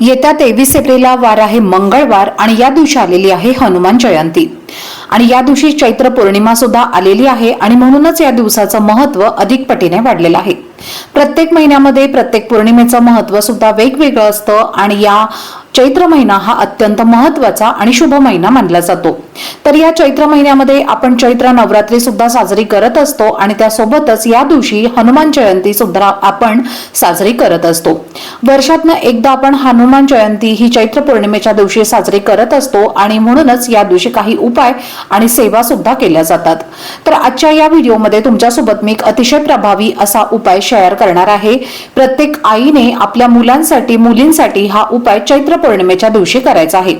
येत्या तेवीस एप्रिलला वार आहे मंगळवार आणि या दिवशी आलेली आहे हनुमान जयंती. आणि या दिवशी चैत्र पौर्णिमा सुद्धा आलेली आहे आणि म्हणूनच या दिवसाचं महत्त्व अधिक पटीने वाढलेलं आहे. प्रत्येक महिन्यामध्ये प्रत्येक पौर्णिमेचं महत्त्व सुद्धा वेगवेगळं असतं आणि या चैत्र महिना हा अत्यंत महत्त्वाचा आणि शुभ महिना मानला जातो. तर या चैत्र महिन्यामध्ये आपण चैत्र नवरात्री सुद्धा साजरी करत असतो आणि त्यासोबतच या दिवशी हनुमान जयंती सुद्धा आपण साजरी करत असतो. वर्षातनं एकदा आपण हनुमान जयंती ही चैत्र पौर्णिमेच्या दिवशी साजरी करत असतो आणि म्हणूनच या दिवशी काही उपाय आणि सेवा सुद्धा केल्या जातात. तर आजच्या या व्हिडिओमध्ये तुमच्यासोबत मी एक अतिशय प्रभावी असा उपाय शेअर करणार आहे. प्रत्येक आईने आपल्या मुलांसाठी मुलींसाठी हा उपाय चैत्र पौर्णिमेच्या दिवशी करायचा आहे.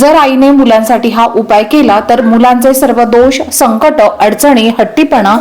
जर आईने मुलांसाठी हा उपाय केला तर मुलांचे सर्व दोष संकट अडचणी हट्टीपणा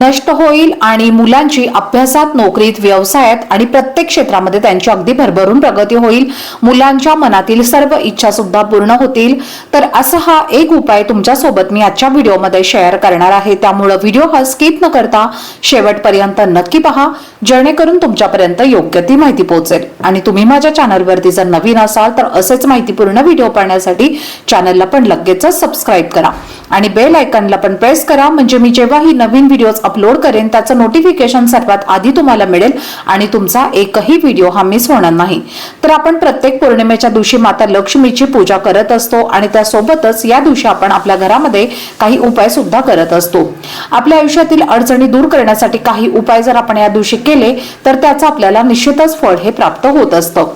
नष्ट होईल आणि मुलांची अभ्यासात नोकरीत व्यवसायात आणि प्रत्येक क्षेत्रामध्ये त्यांची अगदी भरभरून प्रगती होईल. मुलांच्या मनातील सर्व इच्छा सुद्धा पूर्ण होतील. तर असा हा एक उपाय तुमच्यासोबत मी आजच्या व्हिडिओमध्ये शेअर करणार आहे. त्यामुळं व्हिडिओ हा स्किप न करता शेवटपर्यंत नक्की पहा. जेणेकरून तुमच्यापर्यंत योग्य ती माहिती पोहोचेल. आणि तुम्ही माझ्या चॅनलवरती जर नवीन असाल तर असेच माहितीपूर्ण व्हिडिओ पाहण्यासाठी चॅनलला पण लगेचच सबस्क्राईब करा. आणि बेल आयकनला पण प्रेस करा. म्हणजे मी जेव्हा ही नवीन व्हिडिओज अपलोड करेन त्याचं नोटिफिकेशन सर्वात आधी तुम्हाला मिळेल आणि तुमचा एकही व्हिडिओ हा मिस होणार नाही. तर आपण प्रत्येक पौर्णिमेच्या दिवशी माता लक्ष्मीची पूजा करत असतो आणि त्यासोबतच या दिवशी आपण आपल्या घरामध्ये काही उपाय सुद्धा करत असतो. आपल्या आयुष्यातील अडचणी दूर करण्यासाठी काही उपाय जर आपण या दिवशी केले तर त्याचं आपल्याला निश्चितच फळ हे प्राप्त होत असतं.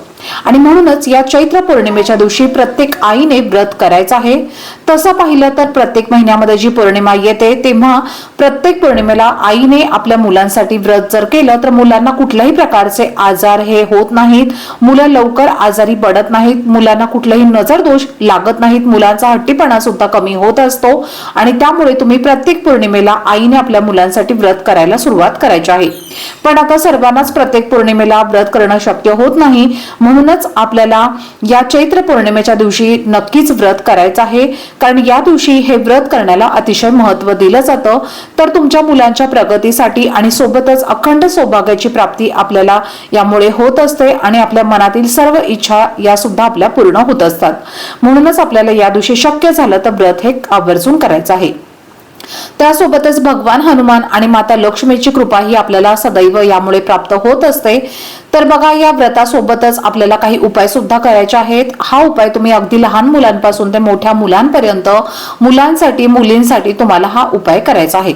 आणि म्हणूनच या चैत्र पौर्णिमेच्या दिवशी प्रत्येक आईने व्रत करायचं आहे. तसं पाहिलं तर प्रत्येक महिन्यामध्ये जी पौर्णिमा येते तेव्हा प्रत्येक पौर्णिमेला आईने आपल्या मुलांसाठी व्रत जर केलं तर मुलांना कुठल्याही प्रकारचे आजार हे होत नाहीत. मुलं लवकर आजारी पडत नाहीत. मुलांना कुठलाही नजर दोष लागत नाहीत. मुलांचा हट्टीपणा सुद्धा कमी होत असतो. आणि त्यामुळे तुम्ही प्रत्येक पौर्णिमेला आईने आपल्या मुलांसाठी व्रत करायला सुरुवात करायची आहे. पण आता सर्वांनाच प्रत्येक पौर्णिमेला व्रत करणं शक्य होत नाही. म्हणूनच आपल्याला या चैत्र पौर्णिमेच्या दिवशी नक्कीच व्रत करायचं आहे. कारण या दिवशी हे व्रत करण्याला अतिशय महत्त्व दिलं जातं. तर तुमच्या मुलांच्या प्रगतीसाठी आणि सोबतच अखंड सौभाग्याची प्राप्ती आपल्याला यामुळे होत असते आणि आपल्या मनातील सर्व इच्छा या सुद्धा आपल्या पूर्ण होत असतात. म्हणूनच आपल्याला या दिवशी शक्य झालं तर व्रत हे आवर्जून करायचं आहे. त्यासोबतच भगवान हनुमान आणि माता लक्ष्मीची कृपा ही आपल्याला सदैव यामुळे प्राप्त होत असते. तर बघा या व्रतासोबतच आपल्याला काही उपाय सुद्धा करायचे आहेत. हा उपाय तुम्ही अगदी लहान मुलांपासून ते मोठ्या मुलांपर्यंत मुलांसाठी मुलींसाठी तुम्हाला हा उपाय करायचा आहे.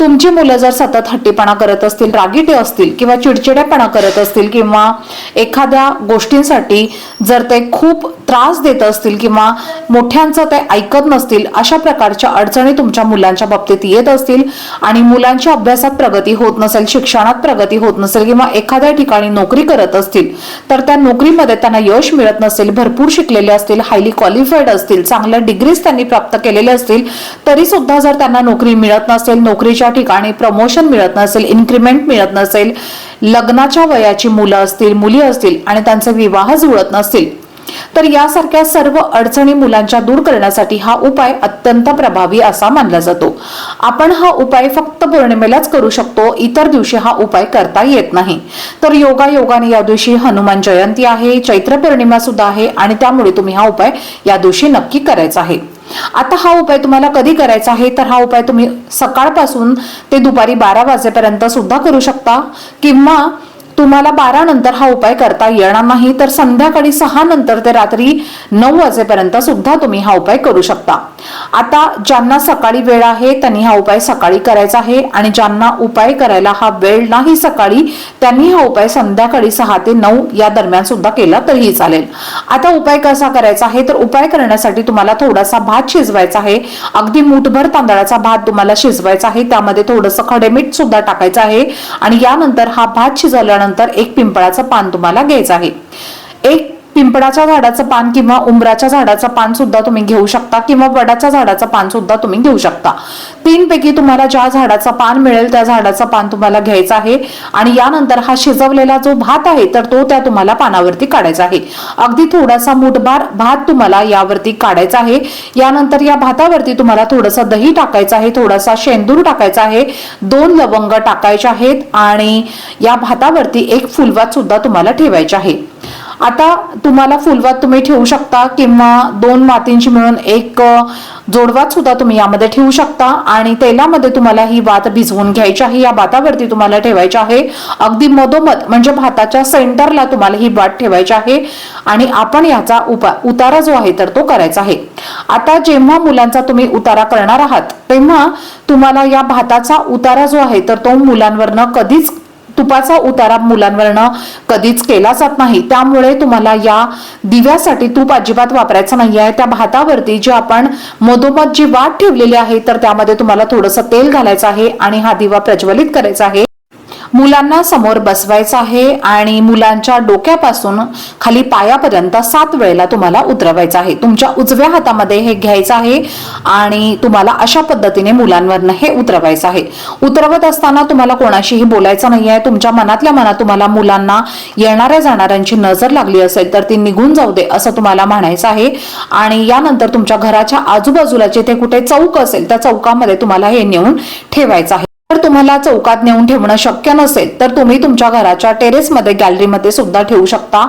तुमची मुलं जर सतत हट्टीपणा करत असतील रागीटे असतील किंवा चिडचिडेपणा करत असतील किंवा एखाद्या गोष्टींसाठी जर ते खूप त्रास देत असतील किंवा मोठ्यांचं ते ऐकत नसतील अशा प्रकारच्या अडचणी तुमच्या मुलांच्या बाबतीत येत असतील आणि मुलांच्या अभ्यासात प्रगती होत नसेल शिक्षणात प्रगती होत नसेल किंवा एखाद्या ठिकाणी नोकरी करत असतील. तर त्या नोकरीमध्ये त्यांना यश मिळत नसेल भरपूर शिकलेले असतील हायली क्वालिफाईड असतील चांगल्या डिग्रीज त्यांनी प्राप्त केलेले असतील तरी सुद्धा जर त्यांना नोकरी मिळत नसेल नोकरीच्या ठिकाणी प्रमोशन मिळत नसेल इन्क्रीमेंट मिळत नसेल लग्नाच्या वयाची मुलं असतील मुली असतील आणि त्यांचे विवाह जुळत नसतील तर यासारख्या सर्व अडचणी मुलांच्या दूर करण्यासाठी हा उपाय अत्यंत प्रभावी असा मानला जातो. आपण हा उपाय फक्त पौर्णिमेलाच करू शकतो इतर दिवशी हा उपाय करता येत नाही. तर योगा योगाने या दिवशी हनुमान जयंती आहे चैत्र पौर्णिमा सुद्धा आहे आणि त्यामुळे तुम्ही हा उपाय या दिवशी नक्की करायचा आहे. आता हा उपाय तुम्हाला कधी करायचा आहे? तर हा उपाय तुम्ही सकाळपासून ते दुपारी बारा वाजेपर्यंत सुद्धा करू शकता किंवा तुम्हाला बारा नंतर हा उपाय करता येणार नाही. तर संध्याकाळी सहा नंतर ते रात्री नऊ वाजेपर्यंत सुद्धा तुम्ही हा उपाय करू शकता. आता ज्यांना सकाळी वेळ आहे त्यांनी हा उपाय सकाळी करायचा आहे. आणि ज्यांना उपाय करायला हा वेळ नाही सकाळी त्यांनी हा उपाय संध्याकाळी सहा ते नऊ या दरम्यान सुद्धा केला तरीही चालेल. आता उपाय कसा करायचा आहे? तर उपाय करण्यासाठी तुम्हाला थोडासा भात शिजवायचा आहे. अगदी मुठभर तांदळाचा भात तुम्हाला शिजवायचा आहे. त्यामध्ये थोडंसं खडे मीठ सुद्धा टाकायचं आहे. आणि यानंतर हा भात शिजवल्यानंतर एक पिंपळाचं पान तुम्हाला घ्यायचं आहे. पिंपळाच्या झाडाचं पान किंवा उंबराच्या झाडाचं पान सुद्धा तुम्ही घेऊ शकता किंवा वडाच्या झाडाचं पान सुद्धा तुम्ही घेऊ शकता. तीन पैकी तुम्हाला ज्या झाडाचं पान मिळेल त्या झाडाचं पान तुम्हाला घ्यायचं आहे आणि यानंतर हा शिजवलेला जो भात आहे तर तो त्या तुम्हाला पानावरती काढायचा आहे. अगदी थोडासा मुठभार भात तुम्हाला यावरती काढायचा आहे. यानंतर या भातावरती तुम्हाला थोडंसं दही टाकायचं आहे थोडासा शेंदूर टाकायचा आहे दोन लवंग टाकायचे आहेत आणि या भातावरती एक फुलवात सुद्धा तुम्हाला ठेवायचे आहे. आता तुम्हाला फुलवात तुम्ही ठेवू शकता किंवा दोन मातींची मिळून एक जोडवात सुद्धा तुम्ही यामध्ये ठेवू शकता. आणि तेलामध्ये तुम्हाला ही वात भिजवून घ्यायची आहे. या भातावरती तुम्हाला ठेवायची आहे. अगदी मधोमध म्हणजे भाताच्या सेंटरला तुम्हाला ही वात ठेवायची आहे. आणि आपण याचा उपा उतारा जो आहे तर तो करायचा आहे. आता जेव्हा मुलांचा तुम्ही उतारा करणार आहात तेव्हा तुम्हाला या भाताचा उतारा जो आहे तर तो मुलांवरनं कधीच तुपाचा उतारा मुलांवरनं कधीच केला जात नाही. त्यामुळे तुम्हाला या दिव्यासाठी तूप अजिबात वापरायचं नाही आहे त्या भातावरती जी आपण मधोमध जी वाट ठेवलेली आहे तर त्यामध्ये तुम्हाला थोडंसं तेल घालायचं आहे आणि हा दिवा प्रज्वलित करायचा आहे. मुलांना समोर बसवायचं आहे आणि मुलांच्या डोक्यापासून खाली पायापर्यंत सात वेळेला तुम्हाला उतरवायचं आहे. तुमच्या उजव्या हातामध्ये हे घ्यायचं आहे आणि तुम्हाला अशा पद्धतीने मुलांवरनं हे उतरवायचं आहे. उतरवत असताना तुम्हाला कोणाशीही बोलायचं नाही आहे तुमच्या मनातल्या मनात तुम्हाला मुलांना येणाऱ्या जाणाऱ्यांची नजर लागली असेल तर ती निघून जाऊ दे असं तुम्हाला म्हणायचं आहे. आणि यानंतर तुमच्या घराच्या आजूबाजूला जिथे कुठे चौक असेल त्या चौकामध्ये तुम्हाला हे नेऊन ठेवायचं आहे. जर तुम्हाला चौकात नेऊन ठेवणं शक्य नसेल तर तुम्ही तुमच्या घराच्या टेरेसमध्ये गॅलरीमध्ये सुद्धा ठेवू शकता.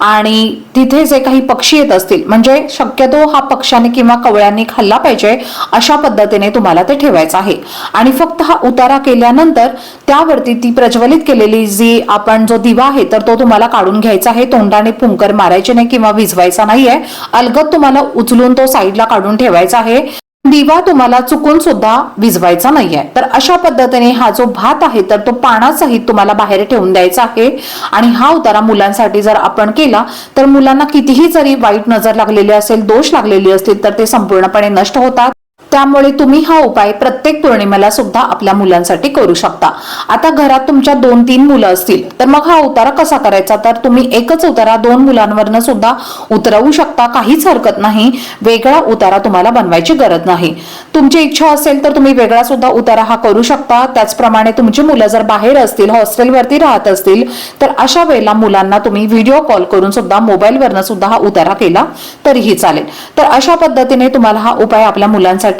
आणि तिथे जे काही पक्षी येत असतील म्हणजे शक्यतो हा पक्ष्याने किंवा कवळ्यांनी खाल्ला पाहिजे अशा पद्धतीने तुम्हाला ते ठेवायचं आहे. आणि फक्त हा उतारा केल्यानंतर त्यावरती ती प्रज्वलित केलेली जी आपण जो दिवा आहे तर तो तुम्हाला काढून घ्यायचा आहे. तोंडाने फुंकर मारायचे नाही किंवा विझवायचा नाहीये. अलगद तुम्हाला उचलून तो साईडला काढून ठेवायचा आहे. दिवा तुम्हाला चुकून सुद्धा विजवायचा नाहीये. तर अशा पद्धतीने हा जो भात आहे तर तो पानासहित तुम्हाला बाहेर ठेवून द्यायचा आहे. आणि हा उतारा मुलांसाठी जर आपण केला तर मुलांना कितीही जरी वाईट नजर लागलेली असेल दोष लागलेली असतील तर ते संपूर्णपणे नष्ट होतात. त्यामुळे तुम्ही हा उपाय प्रत्येक पौर्णिमेला सुद्धा आपल्या मुलांसाठी करू शकता. आता घरात तुमच्या दोन तीन मुलं असतील तर मग हा उतारा कसा करायचा? तर तुम्ही एकच उतारा दोन मुलांवरनं सुद्धा उतरवू शकता काहीच हरकत नाही. वेगळा उतारा तुम्हाला बनवायची गरज नाही. तुमची इच्छा असेल तर तुम्ही वेगळा सुद्धा उतारा हा करू शकता. त्याचप्रमाणे तुमची मुलं जर बाहेर असतील हॉस्टेलवरती राहत असतील तर अशा वेळेला मुलांना तुम्ही व्हिडिओ कॉल करून सुद्धा मोबाईलवरनं सुद्धा हा उतारा केला तरीही चालेल. तर अशा पद्धतीने तुम्हाला हा उपाय आपल्या मुलांसाठी